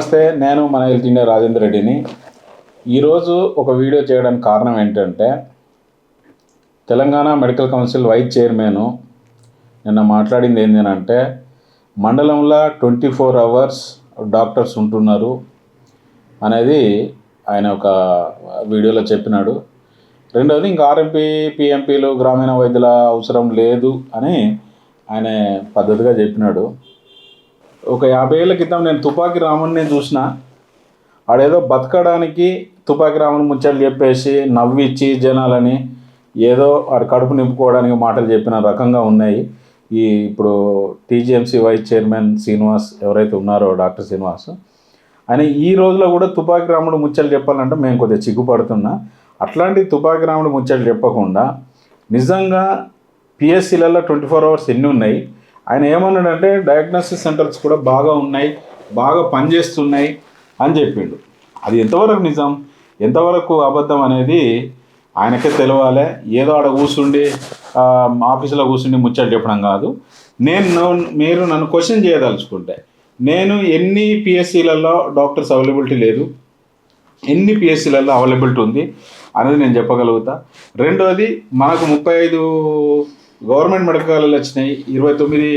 నమస్తే నేను మన హెల్త్ ఇండియా రాజేంద్ర రెడ్డిని. ఈరోజు ఒక వీడియో చేయడానికి కారణం ఏంటంటే Telangana medical council vice chairman నిన్న మాట్లాడింది ఏంటంటే మండలంలో ట్వంటీ ఫోర్ అవర్స్ డాక్టర్స్ ఉంటున్నారు అనేది ఆయన ఒక వీడియోలో చెప్పినాడు. రెండవది ఇంకా ఆర్ఎంపీ పిఎంపీలు గ్రామీణ వైద్యుల అవసరం లేదు అని ఆయన పద్ధతిగా చెప్పినాడు. ఒక యాభై ఏళ్ళ క్రితం నేను తుపాకి రాముని చూసిన ఆడేదో బతకడానికి తుపాకి రాముని ముచ్చట్లు చెప్పేసి నవ్విచ్చి జనాలని ఏదో ఆడ కడుపు నింపుకోవడానికి మాటలు చెప్పిన రకంగా ఉన్నాయి. ఈ ఇప్పుడు టీజీఎంసీ వైస్ చైర్మన్ శ్రీనివాస్ ఎవరైతే ఉన్నారో డాక్టర్ శ్రీనివాస్ ఆయన ఈ రోజులో కూడా తుపాకి రాముడు ముచ్చట్లు చెప్పాలంటే మేము కొద్దిగా చిగ్గుపడుతున్నా. అట్లాంటి తుపాకి రాముడు ముచ్చట్లు చెప్పకుండా నిజంగా పిఎస్సీలలో ట్వంటీ ఫోర్ అవర్స్ ఎన్ని ఉన్నాయి? ఆయన ఏమన్నాడంటే డయాగ్నోస్టిక్ సెంటర్స్ కూడా బాగా ఉన్నాయి బాగా పనిచేస్తున్నాయి అని చెప్పిండు. అది ఎంతవరకు నిజం? ఎంతవరకు అబద్ధం అనేది ఆయనకే తెలవాలి. ఏదో ఆడ కూర్చుండి ఆఫీసులో కూర్చుండి ముచ్చట్లు చెప్పడం కాదు. నేను నన్ను- మీరు నన్ను క్వశ్చన్ చేయదలుచుకుంటే నేను ఎన్ని పిఎస్సీలలో డాక్టర్స్ అవైలబిలిటీ లేదు ఎన్ని పిఎస్సీలలో అవైలబిలిటీ ఉంది అనేది నేను చెప్పగలుగుతా. రెండోది మనకు ముప్పై ఐదు గవర్నమెంట్ మెడికల్ కాలేజీలు వచ్చినాయి. ఇరవై తొమ్మిది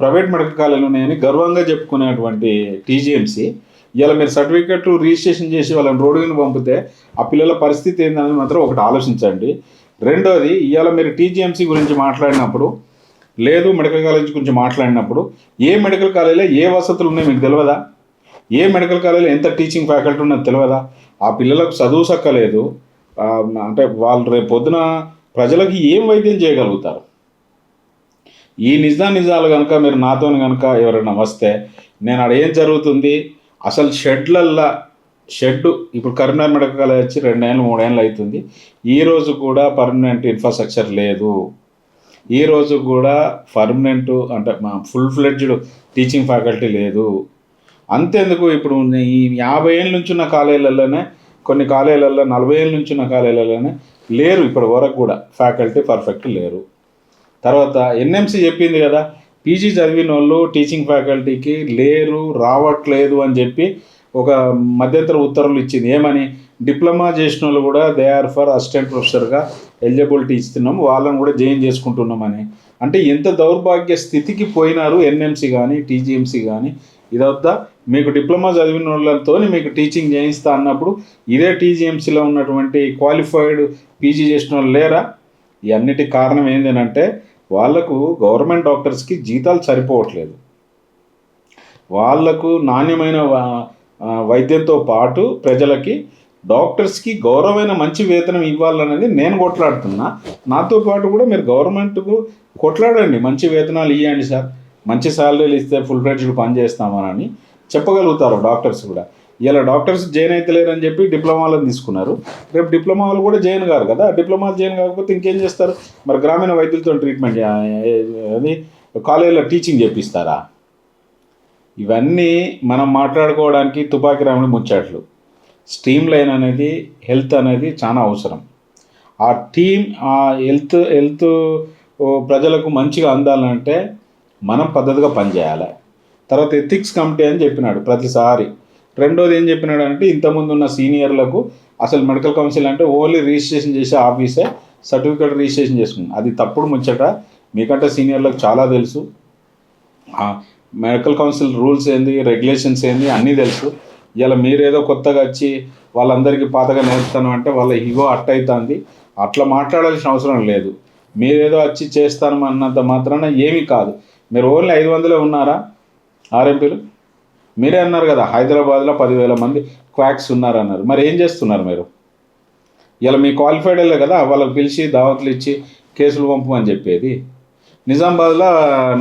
ప్రైవేట్ మెడికల్ కాలేజీలు ఉన్నాయని గర్వంగా చెప్పుకునేటువంటి టీజీఎంసీ. ఇలా మీరు సర్టిఫికెట్లు రిజిస్ట్రేషన్ చేసి వాళ్ళని రోడ్డుని పంపితే ఆ పిల్లల పరిస్థితి ఏంటనేది మాత్రం ఒకటి ఆలోచించండి. రెండోది ఇవాళ మీరు టీజీఎంసీ గురించి మాట్లాడినప్పుడు లేదు మెడికల్ కాలేజ్ గురించి మాట్లాడినప్పుడు ఏ మెడికల్ కాలేజీలో ఏ వసతులు ఉన్నాయో మీకు తెలియదా ఏ మెడికల్ కాలేజీలో ఎంత టీచింగ్ ఫ్యాకల్టీ ఉన్నది తెలియదా ఆ పిల్లలకు చదువు సక్కలేదు అంటే వాళ్ళు రేపు పొద్దున ప్రజలకు ఏం వైద్యం చేయగలుగుతారు? ఈ నిజా నిజాలు కనుక మీరు నాతో కనుక ఎవరైనా వస్తే నేను ఆడ ఏం జరుగుతుంది? అసలు షెడ్లల్లా షెడ్ ఇప్పుడు కరీంనగర్ మెడికల్ కాలేజ్ వచ్చి రెండేళ్ళు మూడేళ్ళు అవుతుంది ఈ రోజు కూడా పర్మనెంట్ ఇన్ఫ్రాస్ట్రక్చర్ లేదు. ఈ రోజు కూడా పర్మనెంట్ అంటే మా ఫుల్ ఫ్లెడ్జ్డ్ టీచింగ్ ఫ్యాకల్టీ లేదు. అంతేందుకు ఇప్పుడు ఈ యాభై ఏళ్ళ నుంచి ఉన్న కాలేజీలలోనే కొన్ని కాలేజీలలో నలభై ఏళ్ళ నుంచి ఉన్న కాలేజీలలోనే లేరు ఇప్పటి వరకు కూడా. ఫ్యాకల్టీ పర్ఫెక్ట్ లేరు. తర్వాత ఎన్ఎంసి చెప్పింది కదా పీజీ చదివిన వాళ్ళు టీచింగ్ ఫ్యాకల్టీకి లేరు రావట్లేదు అని చెప్పి ఒక మధ్యంతర ఉత్తర్వులు ఇచ్చింది. ఏమని? డిప్లొమా చేసిన వాళ్ళు కూడా దే ఆర్ ఫర్ అసిస్టెంట్ ప్రొఫెసర్గా ఎలిజిబిలిటీ ఇస్తున్నాం వాళ్ళని కూడా జాయిన్ చేసుకుంటున్నామని అంటే ఎంత దౌర్భాగ్య స్థితికి పోయినారు ఎన్ఎంసి కానీ టీజీఎంసీ కానీ ఇదంతా మీకు డిప్లొమా చదివిన వాళ్ళతో మీకు టీచింగ్ చేయిస్తా అన్నప్పుడు ఇదే టీజీఎంసీలో ఉన్నటువంటి క్వాలిఫైడ్ పీజీ చేసిన వాళ్ళు లేరా? ఈ కారణం ఏంటంటే వాళ్ళకు గవర్నమెంట్ డాక్టర్స్కి జీతాలు సరిపోవట్లేదు. వాళ్ళకు నాణ్యమైన వైద్యంతో పాటు ప్రజలకి డాక్టర్స్కి గౌరవమైన మంచి వేతనం ఇవ్వాలనేది నేను కొట్లాడుతున్నా. నాతో పాటు కూడా మీరు గవర్నమెంట్కు కొట్లాడండి. మంచి వేతనాలు ఇవ్వండి సార్. మంచి శాలరీలు ఇస్తే ఫుల్ ఫ్లెడ్జ్డ్ పని చేస్తామని చెప్పగలుగుతారు డాక్టర్స్ కూడా. ఇలా డాక్టర్స్ జైన్ అవుతలేరని చెప్పి డిప్లొమాలను తీసుకున్నారు. రేపు డిప్లొమా వాళ్ళు కూడా జైన్ కారు కదా. డిప్లొమాలు జైన్ కాకపోతే ఇంకేం చేస్తారు? మరి గ్రామీణ వైద్యులతో ట్రీట్మెంట్ అది కాలేజీలో టీచింగ్ చేపిస్తారా? ఇవన్నీ మనం మాట్లాడుకోవడానికి తుపాకీ రాముడి ముచ్చట్లు. స్ట్రీమ్ లైన్ అనేది హెల్త్ అనేది చాలా అవసరం. ఆ టీమ్ ఆ హెల్త్ హెల్త్ ప్రజలకు మంచిగా అందాలంటే మనం పద్ధతిగా పనిచేయాలి. తర్వాత ఎథిక్స్ కమిటీ అని చెప్పినాడు ప్రతిసారి. రెండోది ఏం చెప్పినాడు అంటే ఇంతకుముందు ఉన్న సీనియర్లకు అసలు మెడికల్ కౌన్సిల్ అంటే ఓన్లీ రిజిస్ట్రేషన్ చేసే ఆఫీసే సర్టిఫికేట్ రిజిస్ట్రేషన్ చేసుకుంది అది తప్పుడు ముచ్చట. మీకంటే సీనియర్లకు చాలా తెలుసు. మెడికల్ కౌన్సిల్ రూల్స్ ఏంది రెగ్యులేషన్స్ ఏంది అన్నీ తెలుసు. ఇలా మీరేదో కొత్తగా వచ్చి వాళ్ళందరికీ పాతగా నేర్పుతాను అంటే వాళ్ళ ఇగో అట్ట అవుతుంది అట్లా మాట్లాడాల్సిన అవసరం లేదు. మీరేదో వచ్చి చేస్తాను అన్నంత మాత్రాన ఏమీ కాదు. మీరు ఓన్లీ ఐదు వందలే ఉన్నారా? ఆర్ఎంపీలు? మీరే అన్నారు కదా హైదరాబాద్లో పదివేల మంది క్వాక్స్ ఉన్నారన్నారు. మరి ఏం చేస్తున్నారు మీరు? ఇలా మీ క్వాలిఫైడ్ కదా వాళ్ళకి పిలిచి దావతులు ఇచ్చి కేసులు పంపమని చెప్పేది. నిజామాబాద్లో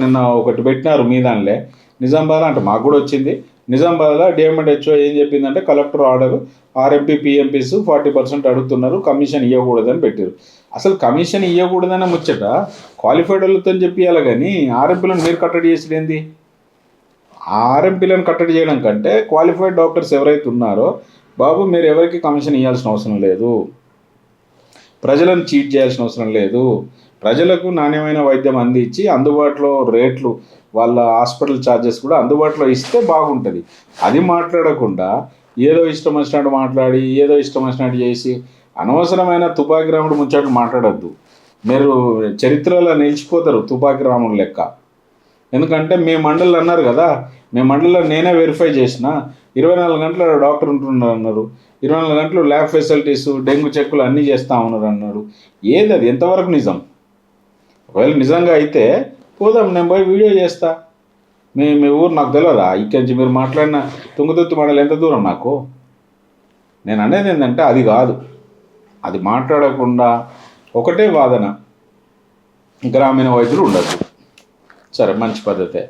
నిన్న ఒకటి పెట్టినారు మీ దానిలే. నిజామాబాద్లో అంటే మాకు కూడా వచ్చింది. నిజామాబాద్లో డిఎంఎడ్హెచ్ఓ ఏం చెప్పిందంటే collector order RMP PMPs forty percent అడుగుతున్నారు కమిషన్ ఇవ్వకూడదని పెట్టారు. అసలు కమిషన్ ఇవ్వకూడదనే ముచ్చట క్వాలిఫైడ్ వాళ్ళతో చెప్పియాలి కానీ ఆర్ఎంపీలను మీరు కట్టడి చేసేది ఏంది? ఆర్ఎంపీలను కట్టడి చేయడం కంటే క్వాలిఫైడ్ డాక్టర్స్ ఎవరైతే ఉన్నారో బాబు మీరు ఎవరికి కమిషన్ ఇవ్వాల్సిన అవసరం లేదు. ప్రజలను చీట్ చేయాల్సిన అవసరం లేదు. ప్రజలకు నాణ్యమైన వైద్యం అందించి అందుబాటులో రేట్లు వాళ్ళ హాస్పిటల్ ఛార్జెస్ కూడా అందుబాటులో ఇస్తే బాగుంటుంది. అది మాట్లాడకుండా ఏదో ఇష్టం వచ్చినట్టు మాట్లాడి ఏదో ఇష్టం వచ్చినట్టు చేసి అనవసరమైన తుపాకి రాముడు ముచ్చట్లు మాట్లాడద్దు. మీరు చరిత్రలో నిలిచిపోతారు తుపాకి రాముడు లెక్క. ఎందుకంటే మీ మండలి అన్నారు కదా మీ మండలిలో నేనే వెరిఫై చేసిన ఇరవై నాలుగు గంటల డాక్టర్ ఉంటున్నారు అన్నారు. ఇరవై నాలుగు గంటలు ల్యాబ్ ఫెసిలిటీస్ డెంగ్యూ చెక్కులు అన్నీ చేస్తా ఉన్నారు అన్నారు. ఏది అది? ఎంతవరకు నిజం? ఒకవేళ నిజంగా అయితే పోదాం నేను పోయి వీడియో చేస్తా. మీ మీ ఊరు నాకు తెలియదా ఇక్కడి నుంచి మీరు మాట్లాడిన తుంగతుర్తి మండలి ఎంత దూరం నాకు? నేను అనేది ఏంటంటే అది కాదు. అది మాట్లాడకుండా ఒకటే వాదన. గ్రామీణ వైద్యులు ఉండదు సరే మంచి పద్ధతే.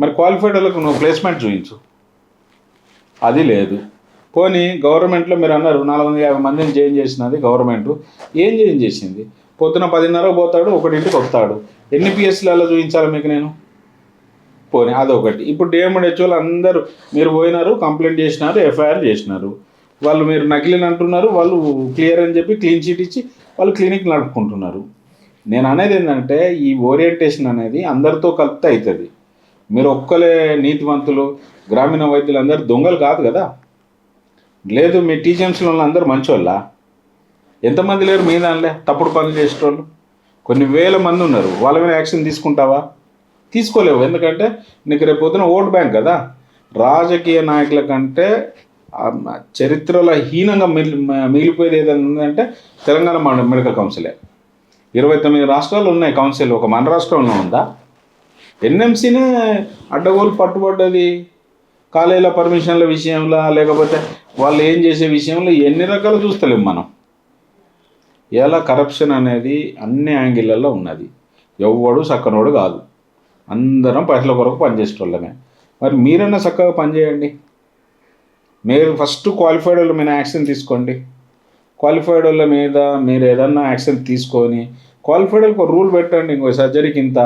మరి క్వాలిఫైడ్ వాళ్ళకు నువ్వు ప్లేస్మెంట్ చూపించు అది లేదు. పోనీ గవర్నమెంట్లో మీరు అన్నారు నాలుగు వందల యాభై మందిని చేంజ్ చేసినది గవర్నమెంట్. ఏం చేంజ్ చేసింది? పొద్దున పదిన్నర పోతాడు ఒకటింటికి వస్తాడు. ఎన్ని పిఎస్సీలలో చూపించాలి మీకు నేను? పోనీ అదొకటి. ఇప్పుడు డిఎండ్హెచ్ఓలు అందరూ మీరు పోయినారు కంప్లైంట్ చేసినారు ఎఫ్ఐఆర్ చేసినారు. వాళ్ళు మీరు నకిలీని అంటున్నారు వాళ్ళు క్లియర్ అని చెప్పి క్లీన్ చీట్ ఇచ్చి వాళ్ళు క్లినిక్ నడుపుకుంటున్నారు. నేను అనేది ఏంటంటే ఈ ఓరియంటేషన్ అనేది అందరితో కలిపితే అవుతుంది మీరు ఒక్కలే నీతివంతులు గ్రామీణ వైద్యులు అందరూ దొంగలు కాదు కదా? లేదు మీ టీచర్స్లో అందరూ మంచోళ్ళ? ఎంతమంది లేరు మీ దానిలే? తప్పుడు పనులు చేసేటోళ్ళు? కొన్ని వేల మంది ఉన్నారు. వాళ్ళ మీద యాక్షన్ తీసుకుంటావా? తీసుకోలేవు. ఎందుకంటే నీకు రేపు పొద్దున ఓట్ బ్యాంక్ కదా? రాజకీయ నాయకుల కంటే చరిత్రలో హీనంగా మిగిలి మిగిలిపోయేది ఏదైనా ఉందంటే తెలంగాణ మెడికల్ కౌన్సిలే. ఇరవై తొమ్మిది రాష్ట్రాలు ఉన్నాయి. కౌన్సిల్ ఒక మన రాష్ట్రంలో ఉందా? ఎన్ఎంసీనే అడ్డగోలు పట్టుబడ్డది. కాలేజీల పర్మిషన్ల విషయంలో లేకపోతే వాళ్ళు ఏం చేసే విషయంలో ఎన్ని రకాలు చూస్తలేం మనం. ఎలా కరప్షన్ అనేది అన్ని యాంగిళ్ళల్లో ఉన్నది. ఎవ్వడు చక్కనోడు కాదు. అందరం పైసల కొరకు పనిచేసేటోళ్ళమే. మరి మీరన్నా చక్కగా పనిచేయండి. మీరు ఫస్ట్ క్వాలిఫైడ్ వాళ్ళు మీద యాక్షన్ తీసుకోండి. క్వాలిఫైడ్ వాళ్ళ మీద మీరు ఏదన్నా యాక్షన్ తీసుకొని క్వాలిఫైడ్ వాళ్ళకి ఒక రూల్ పెట్టండి ఇంకో సర్జరీకి ఇంత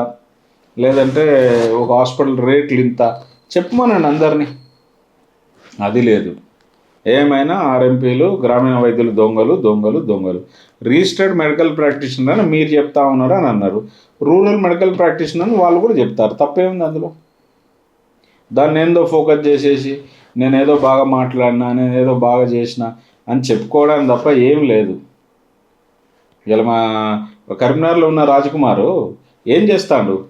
లేదంటే ఒక హాస్పిటల్ రేట్లు ఇంత. చెప్పమనండి అందరినీ. అది లేదు. ఏమైనా ఆర్ఎంపీలు గ్రామీణ వైద్యులు దొంగలు దొంగలు దొంగలు. రిజిస్టర్డ్ మెడికల్ ప్రాక్టీషనర్ అని మీరు చెప్తా ఉన్నారు అని అన్నారు. రూరల్ మెడికల్ ప్రాక్టీషనర్ అని వాళ్ళు కూడా చెప్తారు. తప్పేముంది అందులో? దాన్ని ఏందో ఫోకస్ చేసేసి నేను ఏదో బాగా మాట్లాడినా నేను ఏదో బాగా చేసిన అని చెప్పుకోవడానికి తప్ప ఏం లేదు. ఇలా మా కరీంనగర్లో ఉన్న రాజకుమారు ఏం చేస్తాడు?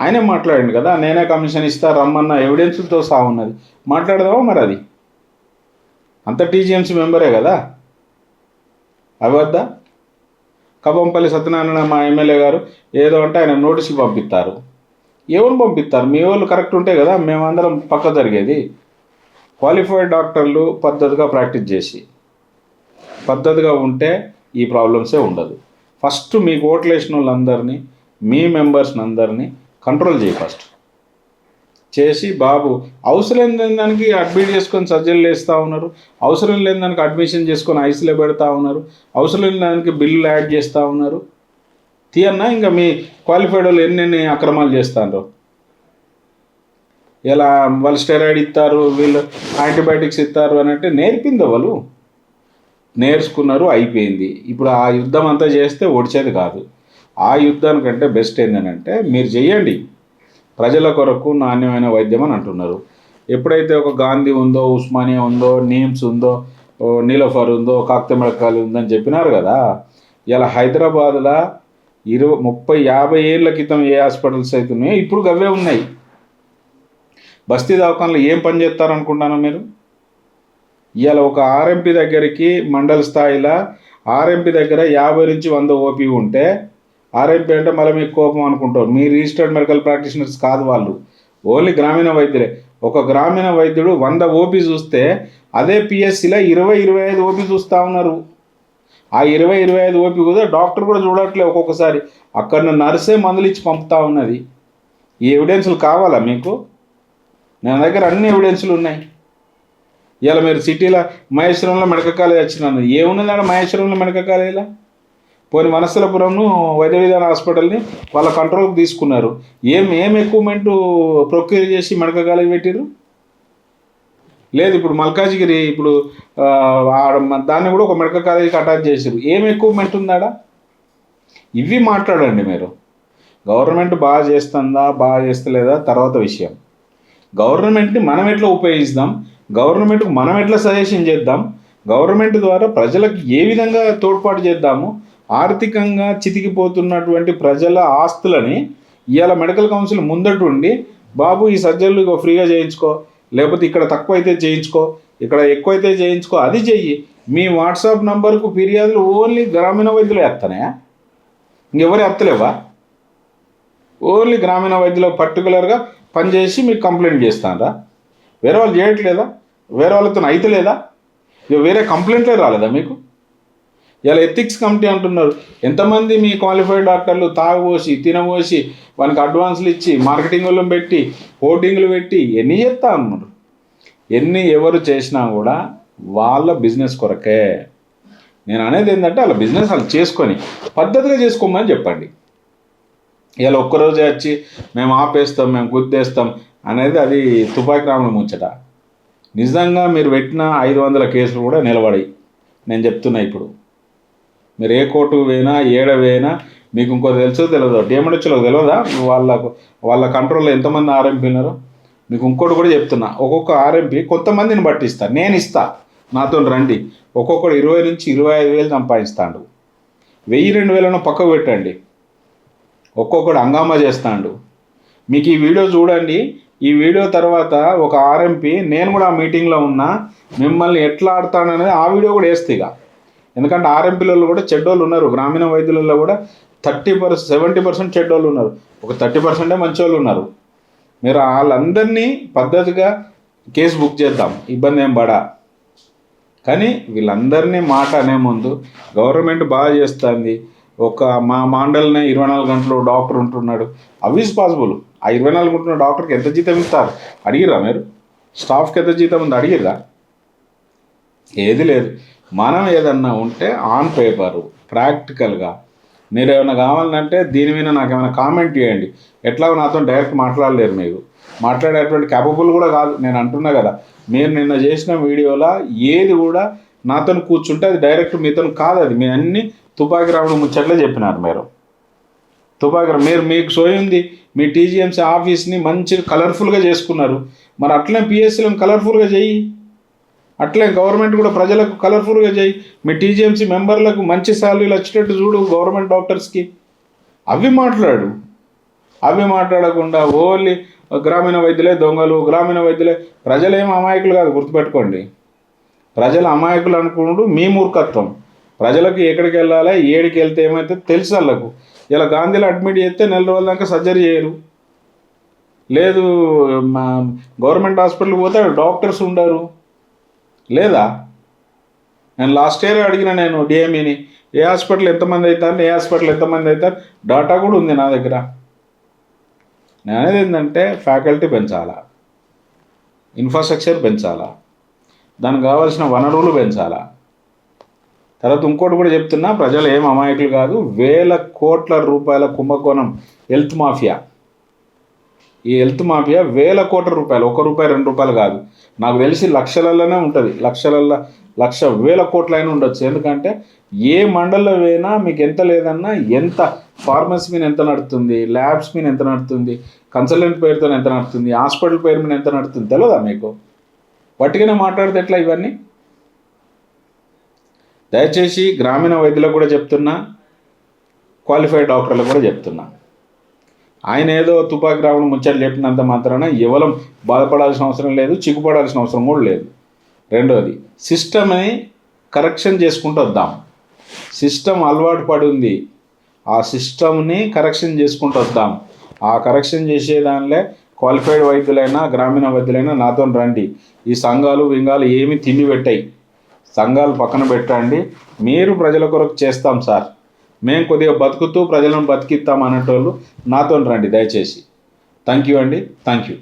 ఆయనే మాట్లాడండి కదా నేనే కమిషన్ ఇస్తా రమ్మన్న ఎవిడెన్సులతో సహా ఉన్నది. మాట్లాడదామా మరి అది? అంత టీజీఎంసీ మెంబరే కదా. అవద్దా కబంపల్లి సత్యనారాయణ మా ఎమ్మెల్యే గారు ఏదో అంటే ఆయన నోటీసులు పంపిస్తారు. ఎవరు పంపిస్తారు? మీ వాళ్ళు కరెక్ట్ ఉంటే కదా మేమందరం పక్క జరిగేది. క్వాలిఫైడ్ డాక్టర్లు పద్ధతిగా ప్రాక్టీస్ చేసి. పద్ధతిగా ఉంటే ఈ ప్రాబ్లమ్సే ఉండదు. ఫస్ట్ మీకు ఓట్లు వేసిన వాళ్ళందరినీ మీ మెంబర్స్ని అందరినీ కంట్రోల్ చేయి ఫస్ట్ చేసి బాబు అవసరం లేని దానికి అడ్మిట్ చేసుకొని సర్జరీలు వేస్తూ ఉన్నారు. అవసరం లేని దానికి అడ్మిషన్ చేసుకొని ఐసీలో పెడతా ఉన్నారు. అవసరం లేని దానికి బిల్లులు యాడ్ చేస్తూ ఉన్నారు. తీయన్నా ఇంకా మీ క్వాలిఫైడ్ వాళ్ళు ఎన్నెన్ని అక్రమాలు చేస్తారు ఇలా వాళ్ళు స్టెరాయిడ్ ఇస్తారు వీళ్ళు యాంటీబయాటిక్స్ ఇస్తారు అని అంటే నేర్పింది వాళ్ళు. నేర్చుకున్నారు అయిపోయింది. ఇప్పుడు ఆ యుద్ధం అంతా చేస్తే ఓడిచేది కాదు. ఆ యుద్ధానికంటే బెస్ట్ ఏంటంటే మీరు చెయ్యండి. ప్రజల కొరకు నాణ్యమైన వైద్యం అని అంటున్నారు. ఎప్పుడైతే ఒక గాంధీ ఉందో ఉస్మానియా ఉందో నీమ్స్ ఉందో ఓ నీలోఫర్ ఉందో కాకత ఉందని చెప్పినారు కదా ఇలా హైదరాబాద్లో ఇరవై ముప్పై యాభై ఏళ్ళ క్రితం ఏ హాస్పిటల్స్ అయితే ఉన్నాయో ఇప్పుడు గవే ఉన్నాయి. బస్తీ దవాఖానలో ఏం పని చేస్తారనుకుంటాను మీరు? ఇవాళ ఒక ఆర్ఎంపీ దగ్గరికి మండల స్థాయిలో ఆర్ఎంపీ దగ్గర యాభై నుంచి వంద ఓపీ ఉంటే ఆర్ఎంపీ అంటే మళ్ళీ మీకు కోపం అనుకుంటారు. మీ రిజిస్టర్డ్ మెడికల్ ప్రాక్టీషనర్స్ కాదు వాళ్ళు. ఓన్లీ గ్రామీణ వైద్యులే. ఒక గ్రామీణ వైద్యుడు వంద ఓపీ చూస్తే అదే పిఎస్సిలో ఇరవై ఇరవై ఐదు ఓపీ చూస్తూ ఉన్నారు. ఆ ఇరవై ఇరవై ఐదు ఓపీ కూడా డాక్టర్ కూడా చూడట్లే ఒక్కొక్కసారి. అక్కడ నర్సే మందులు ఇచ్చి పంపుతా ఉన్నది. ఈ ఎవిడెన్సులు కావాలా మీకు? నా దగ్గర అన్ని ఎవిడెన్సులు ఉన్నాయి. ఇలా మీరు సిటీలో మహేశ్వరంలో మెడికల్ కాలేజ్ వచ్చినాను. ఏమున్నదండి మహేశ్వరంలో మెడికల్ కాలేజీలో? పోయిన వనస్థలపురంను వైద్య విధాన హాస్పిటల్ని వాళ్ళ కంట్రోల్కి తీసుకున్నారు. ఏం ఏం ఎక్విప్మెంట్ ప్రొక్యూర్ చేసి మెడికల్ కాలేజ్ పెట్టారు లేదు ఇప్పుడు మల్కాజిగిరి ఇప్పుడు దాన్ని కూడా ఒక మెడికల్ కాలేజీకి అటాచ్ చేశారు ఏం ఎక్విప్మెంట్ ఉందాడా ఇవి మాట్లాడండి మీరు. గవర్నమెంట్ బాగా చేస్తుందా బాగా చేస్తలేదా? తర్వాత విషయం. గవర్నమెంట్ని మనం ఎట్లా ఉపయోగిస్తాం? గవర్నమెంట్కి మనం ఎట్లా సజెషన్ చేద్దాం? గవర్నమెంట్ ద్వారా ప్రజలకు ఏ విధంగా తోడ్పాటు చేద్దాము? ఆర్థికంగా చితికిపోతున్నటువంటి ప్రజల ఆస్తులని ఇవాళ మెడికల్ కౌన్సిల్ ముందటుండి బాబు ఈ సర్జరీలు ఫ్రీగా చేయించుకో లేకపోతే ఇక్కడ తక్కువ అయితే చేయించుకో ఇక్కడ ఎక్కువైతే చేయించుకో అది చెయ్యి. మీ వాట్సాప్ నంబర్కు ఫిర్యాదులు ఓన్లీ గ్రామీణ వైద్యులు ఎత్తనాయా ఇంకెవరు ఎత్తలేవా ఓన్లీ గ్రామీణ వైద్యులు పర్టికులర్గా పనిచేసి మీకు కంప్లైంట్ చేస్తానరా వేరే వాళ్ళు చేయట్లేదా? వేరే వాళ్ళతో అయితలేదా? ఇక వేరే కంప్లైంట్లే రాలేదా మీకు? ఇలా ఎథిక్స్ కమిటీ అంటున్నారు. ఎంతమంది మీ క్వాలిఫైడ్ డాక్టర్లు తాగబోసి తినబోసి వానికి అడ్వాన్స్లు ఇచ్చి మార్కెటింగ్ వాళ్ళని పెట్టి హోర్డింగ్లు పెట్టి ఎన్ని చేస్తా అన్నారు? ఎన్ని ఎవరు చేసినా కూడా వాళ్ళ బిజినెస్ కొరకే. నేను అనేది ఏంటంటే వాళ్ళ బిజినెస్ వాళ్ళు చేసుకొని పద్ధతిగా చేసుకోమని చెప్పండి. ఇలా ఒక్కరోజే వచ్చి మేము ఆపేస్తాం మేము గుద్దేస్తాం అనేది అది తుపాకి రాముల ముచ్చట. నిజంగా మీరు పెట్టిన ఐదు వందల కేసులు కూడా నిలబడాయి. నేను చెప్తున్నా ఇప్పుడు. మీరు ఏ కోర్టు పోయినా ఏడ పోయినా మీకు ఇంకో తెలుసో తెలియదు డిఎంహెచ్లో తెలియదా వాళ్ళకు వాళ్ళ కంట్రోల్లో ఎంతమంది ఆర్ఎంపీ ఉన్నారు? మీకు ఇంకోటి కూడా చెప్తున్నా. ఒక్కొక్క ఆర్ఎంపీ కొంతమందిని పట్టిస్తా. నేను ఇస్తా. నాతో రండి. ఒక్కొక్కడు ఇరవై నుంచి ఇరవై ఐదు వేలు సంపాదిస్తాడు. వెయ్యి రెండు వేలను పక్కకు పెట్టండి. ఒక్కొక్కడు హంగామా చేస్తాడు. మీకు ఈ వీడియో చూడండి. ఈ వీడియో తర్వాత ఒక ఆర్ఎంపీ నేను కూడా ఆ మీటింగ్లో ఉన్నా మిమ్మల్ని ఎట్లా ఆడతాననేది ఆ వీడియో కూడా వేస్తే ఇక. ఎందుకంటే ఆర్ఎంపీలలో కూడా చెడ్డోళ్ళు ఉన్నారు గ్రామీణ వైద్యులలో కూడా థర్టీ పర్సెంట్ సెవెంటీ పర్సెంట్ చెడ్డోళ్ళు ఉన్నారు. ఒక థర్టీ పర్సెంటే మంచి వాళ్ళు ఉన్నారు. మీరు వాళ్ళందరినీ పద్ధతిగా కేసు బుక్ చేద్దాం ఇబ్బంది ఏం పడా. కానీ వీళ్ళందరినీ మాట అనే ముందు గవర్నమెంట్ బాగా చేస్తుంది. ఒక మా మాండల్నే ఇరవై నాలుగు గంటలు డాక్టర్ ఉంటున్నాడు. అవి ఇస్ పాసిబుల్ ఆ ఇరవై నాలుగు ఉంటున్న డాక్టర్కి ఎంత జీతం ఇస్తారు? అడిగిరా మీరు? స్టాఫ్కి ఎంత జీతం ఉంది? అడిగిరా ఏది లేదు. మనం ఏదన్నా ఉంటే ఆన్ పేపరు ప్రాక్టికల్గా మీరు ఏమైనా కావాలంటే దీని మీద నాకు ఏమైనా కామెంట్ చేయండి ఎట్లాగో నాతో డైరెక్ట్ మాట్లాడలేరు మీరు. మాట్లాడేటువంటి క్యాపబుల్ కూడా కాదు. నేను అంటున్నా కదా మీరు నిన్న చేసిన వీడియోలో ఏది కూడా నాతో కూర్చుంటే అది డైరెక్ట్ మీతో కాదు అది. మీ అన్ని తుపాకి రావడం ముచ్చట్లే చెప్పినారు మీరు. తుపాకర్ మీరు మీకు సోయింది మీ టీజీఎంసీ ఆఫీస్ని మంచిగా కలర్ఫుల్గా చేసుకున్నారు. మరి అట్లనే పిఎస్సీలను కలర్ఫుల్గా చేయి. అట్లే గవర్నమెంట్ కూడా ప్రజలకు కలర్ఫుల్గా చేయి. మీ టీజీఎంసీ మెంబర్లకు మంచి శాలరీలు వచ్చేటట్టు చూడు గవర్నమెంట్ డాక్టర్స్కి. అవి మాట్లాడు. అవి మాట్లాడకుండా ఓన్లీ గ్రామీణ వైద్యులే దొంగలు గ్రామీణ వైద్యులే. ప్రజలేం అమాయకులు కాదు గుర్తుపెట్టుకోండి. ప్రజలు అమాయకులు అనుకున్నాడు మీ మూర్ఖత్వం. ప్రజలకు ఎక్కడికి వెళ్ళాలి ఏడికి వెళ్తే ఏమైతే తెలుసు వాళ్ళకు. ఇలా గాంధీలో అడ్మిట్ చేస్తే నెల రోజుల దాకా సర్జరీ చేయరు. లేదు మా గవర్నమెంట్ హాస్పిటల్కి పోతే డాక్టర్స్ ఉండరు. లేదా? నేను లాస్ట్ ఇయర్ అడిగిన నేను డిఎంఈని ఏ హాస్పిటల్ ఎంతమంది అవుతారు ఏ హాస్పిటల్ ఎంతమంది అవుతారు డాటా కూడా ఉంది నా దగ్గర. నేను అనేది ఏంటంటే ఫ్యాకల్టీ పెంచాలా? ఇన్ఫ్రాస్ట్రక్చర్ పెంచాలా? దానికి కావాల్సిన వనరులు పెంచాలా? తర్వాత ఇంకోటి కూడా చెప్తున్నా ప్రజలు ఏం అమాయకులు కాదు వేల కోట్ల రూపాయల కుంభకోణం హెల్త్ మాఫియా ఈ హెల్త్ మాఫియా వేల కోట్ల రూపాయలు ఒక రూపాయి రెండు రూపాయలు కాదు. నాకు తెలిసి లక్షలలోనే ఉంటుంది లక్షలల్లో లక్ష వేల కోట్లైనా ఉండొచ్చు. ఎందుకంటే ఏ మండల్లో పోయినా మీకు ఎంత లేదన్నా ఎంత ఫార్మసీ మీద ఎంత నడుతుంది ల్యాబ్స్ మీద ఎంత నడుతుంది కన్సల్టెంట్ పేరుతో ఎంత నడుతుంది హాస్పిటల్ పేరు మీద ఎంత నడుతుంది తెలియదా మీకు? పట్టుకునే మాట్లాడితే ఎట్లా ఇవన్నీ? దయచేసి గ్రామీణ వైద్యులకు కూడా చెప్తున్నా క్వాలిఫైడ్ డాక్టర్లకు కూడా చెప్తున్నా. ఆయన ఏదో తుపాకి రావడం ముచ్చట్లు చెప్పినంత మాత్రాన ఎవరం బాధపడాల్సిన అవసరం లేదు చిక్కుపడాల్సిన అవసరం కూడా లేదు. రెండోది సిస్టమ్ని కరెక్షన్ చేసుకుంటూ వద్దాం. సిస్టమ్ అలవాటు పడి ఉంది. ఆ సిస్టమ్ని కరెక్షన్ చేసుకుంటూ వద్దాం. ఆ కరెక్షన్ చేసే దానిలో క్వాలిఫైడ్ వైద్యులైనా గ్రామీణ వైద్యులైనా నాతో రండి. ఈ సంఘాలు వింగాలు ఏమి తిండి పెట్టాయి. సంఘాలు పక్కన పెట్టండి. మీరు ప్రజల కొరకు చేస్తాం సార్. మేము కొద్దిగా బతుకుతూ ప్రజలను బతికిస్తాం అనేటోళ్ళు నాతో రండి దయచేసి. థ్యాంక్ యూ అండి. Thank you